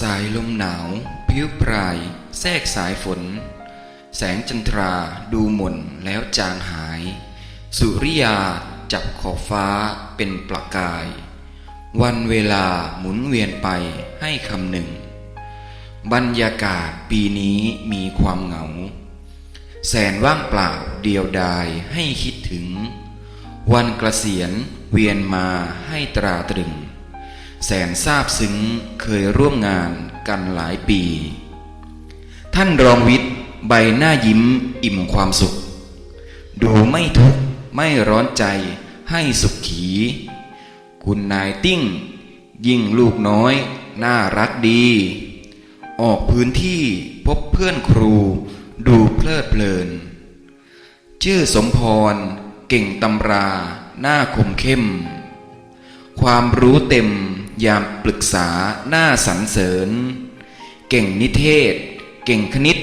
สายลมหนาวผิวปลาย แทรกสายฝน แสงจันทราดูหม่นแล้วจางหาย สุริยาจับขอบฟ้าเป็นประกาย วันเวลาหมุนเวียนไปให้คำหนึ่ง บรรยากาศปีนี้มีความเหงา แสนว่างเปล่าเดียวดายให้คิดถึง วันกระเกษียณเวียนมาให้ตราตรึง แสนซาบซึ้งเคยร่วมงานกันหลายปี ท่านรองวิทย์ใบหน้ายิ้มอิ่มความสุข ดูไม่ทุกข์ไม่ร้อนใจให้สุขขี คุณนายติ้ง ยิ่งลูกน้อย น่ารักดี ออกพื้นที่พบเพื่อนครู ดูเพลิดเพลิน ชื่อสมพร เก่งตำรา หน้าคมเข้ม ความรู้เต็ม ยามปรึกษาหน้าสรรเสริญ เก่งนิเทศ เก่งคณิต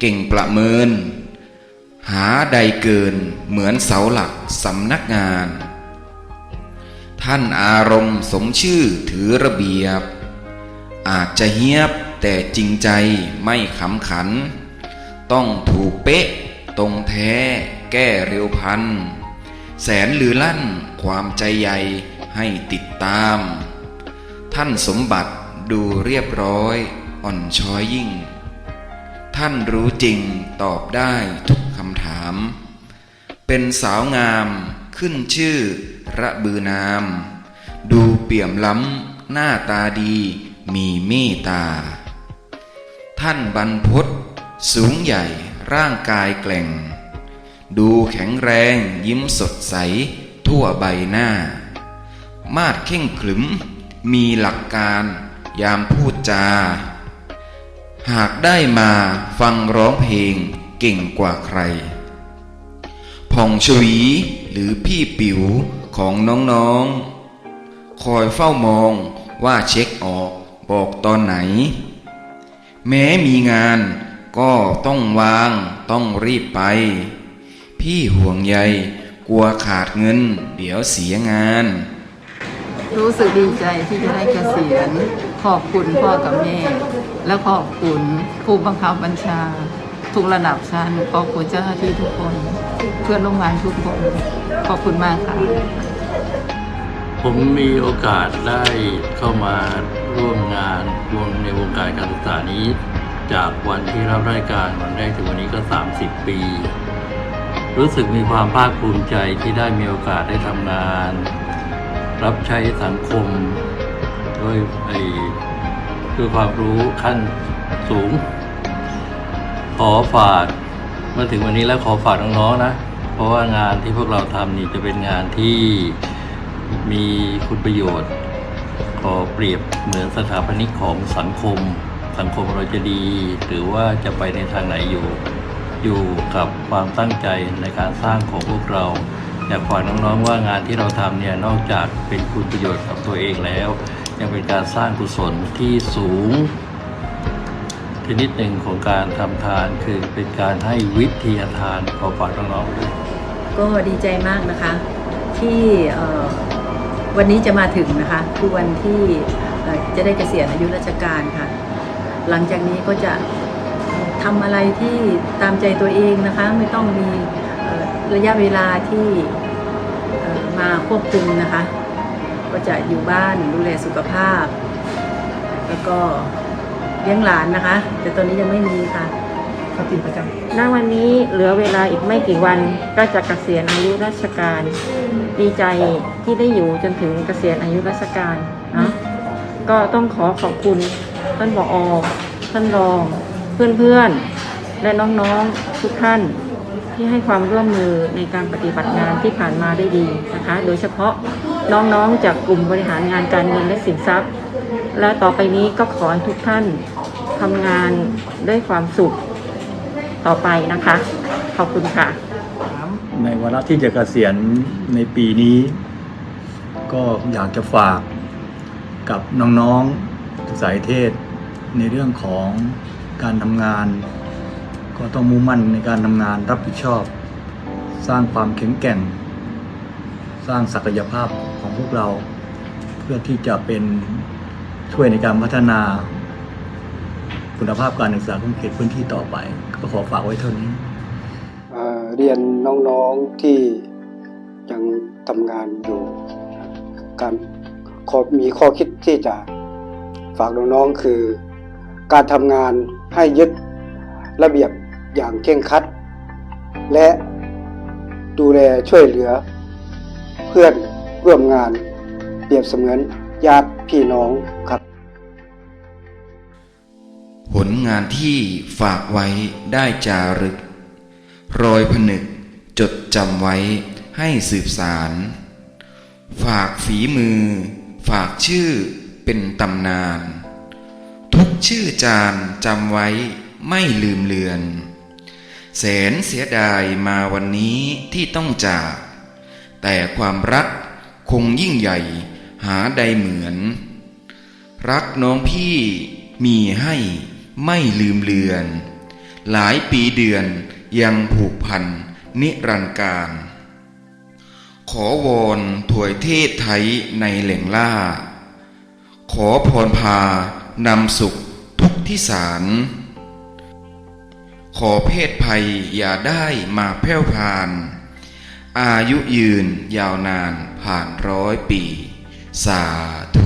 เก่งประเมิน หาใดเกินเหมือนเสาหลักสำนักงาน ท่านอารมณ์สมชื่อถือระเบียบ อาจจะเฮียบแต่จริงใจไม่ขำขัน ต้องถูกเป๊ะ ตรงแท้แก้เร็วพัน แสนลือลั่นความใจใหญ่ให้ติดตาม ท่านสมบัติดูเรียบร้อย อ่อนช้อยยิ่ง ท่านรู้จริงตอบได้ทุกคำถาม เป็นสาวงามขึ้นชื่อระบือนาม ดูเปี่ยมล้ำหน้าตาดีมีเมตตา ท่านบรรพตสูงใหญ่ร่างกายแกล่ง ดูแข็งแรงยิ้มสดใสทั่วใบหน้า มาดเข่งขรึม มีหลักการยามพูดจา หากได้มาฟังร้องเพลงเก่งกว่าใครผ่องชวีหรือพี่ปิ๋วของน้องๆ คอยเฝ้ามองว่าเช็คออกบอกตอนไหน แม้มีงานก็ต้องวางต้องรีบไป พี่ห่วงใยกลัวขาดเงินเดี๋ยวเสียงาน รู้สึกดีใจที่จะได้เกษียณขอบคุณพ่อกับแม่ และขอบคุณผู้บังคับบัญชา ทุกระดับชั้นขอบคุณเจ้าหน้าที่ทุกคน เพื่อนร่วมงานทุกคน ขอบคุณมากค่ะผมมีโอกาสได้เข้ามาร่วมงานวงในวงการการศึกษานี้ จากวันที่รับราชการวันแรกถึงวันนี้ก็ 30 ปี รู้สึกมีความภาคภูมิใจที่ได้มีโอกาสได้ทำงาน รับใช้สังคมด้วยไอ้ด้วยความรู้ขั้นสูง ขอฝากเมื่อถึงวันนี้แล้วขอฝากน้องๆนะ เพราะว่างานที่พวกเราทำนี่จะเป็นงานที่มีคุณประโยชน์ ขอเปรียบเหมือนสถาปนิกของสังคม สังคมเราจะดี หรือว่าจะไปในทางไหนอยู่ อยู่กับความตั้งใจในการสร้างของพวกเรา อยากฝากน้องๆว่างานที่เราทำเนี่ยนอกจากเป็นคุณประโยชน์กับตัวเองแล้ว ยังเป็นการสร้างกุศลที่สูงชนิดหนึ่งของการทำทานคือเป็นการให้วิทยาทานขอฝากน้องๆด้วยก็ดีใจมากนะคะ ที่วันนี้จะมาถึงนะคะคือวันที่จะได้เกษียณอายุราชการค่ะ หลังจากนี้ก็จะทำอะไรที่ตามใจตัวเองนะคะ ไม่ต้องมี ระยะเวลาที่เอ่อมาควบคุมนะคะ ก็จะอยู่บ้านดูแลสุขภาพ แล้วก็เลี้ยงหลานนะคะ แต่ตอนนี้ยังไม่มีค่ะณวันนี้เหลือเวลาอีกไม่กี่วันก็จะเกษียณอายุราชการ ดีใจที่ได้อยู่จนถึงเกษียณอายุราชการนะก็ต้องขอขอบคุณท่านผอท่านรอง เพื่อนๆ และน้องๆทุกท่าน ที่ให้ความร่วมมือในการปฏิบัติงานที่ผ่านมาได้ดีนะคะ โดยเฉพาะน้องๆจากกลุ่มบริหารงานการเงินและสินทรัพย์ และต่อไปนี้ก็ขอให้ทุกท่านทำงานด้วยความสุขต่อไปนะคะ ขอบคุณค่ะ ในวาระที่จะเกษียณในปีนี้ ก็อยากจะฝากกับน้องๆสายเทศในเรื่องของการทำงาน ก็ต้องมุ่งมั่นในการทำงานรับผิดชอบ สร้างความแข็งแกร่ง สร้างศักยภาพของพวกเรา เพื่อที่จะเป็นช่วยในการพัฒนา คุณภาพการศึกษาของเขตพื้นที่ต่อไป ก็ขอฝากไว้เท่านี้เรียนน้องๆที่ยังทำงานอยู่ การขอมีข้อคิดที่จะฝากน้องๆคือ การทำงานให้ยึดระเบียบ อย่างเคร่งครัด และดูแลช่วยเหลือ เพื่อนร่วมงานเปรียบเสมือนญาติพี่น้องครับ ผลงานที่ฝากไว้ได้จารึก รอยผนึกจดจำไว้ให้สืบสาร ฝากฝีมือ ฝากชื่อเป็นตำนาน ทุกชื่อจานจำไว้ไม่ลืมเลือน แสนเสียดายมาวันนี้ที่ต้องจาก แต่ความรักคงยิ่งใหญ่หาใดเหมือน รักน้องพี่มีให้ไม่ลืมเลือน หลายปีเดือนยังผูกพันนิรันดร์การ ขอวอนถวยเทศไทยในแหล่งล่า ขอพรพานำสุขทุกที่สาร ขอเพศภัยอย่าได้มาแพร่วพราน อายุยืนยาวนานผ่านร้อยปี สาธุ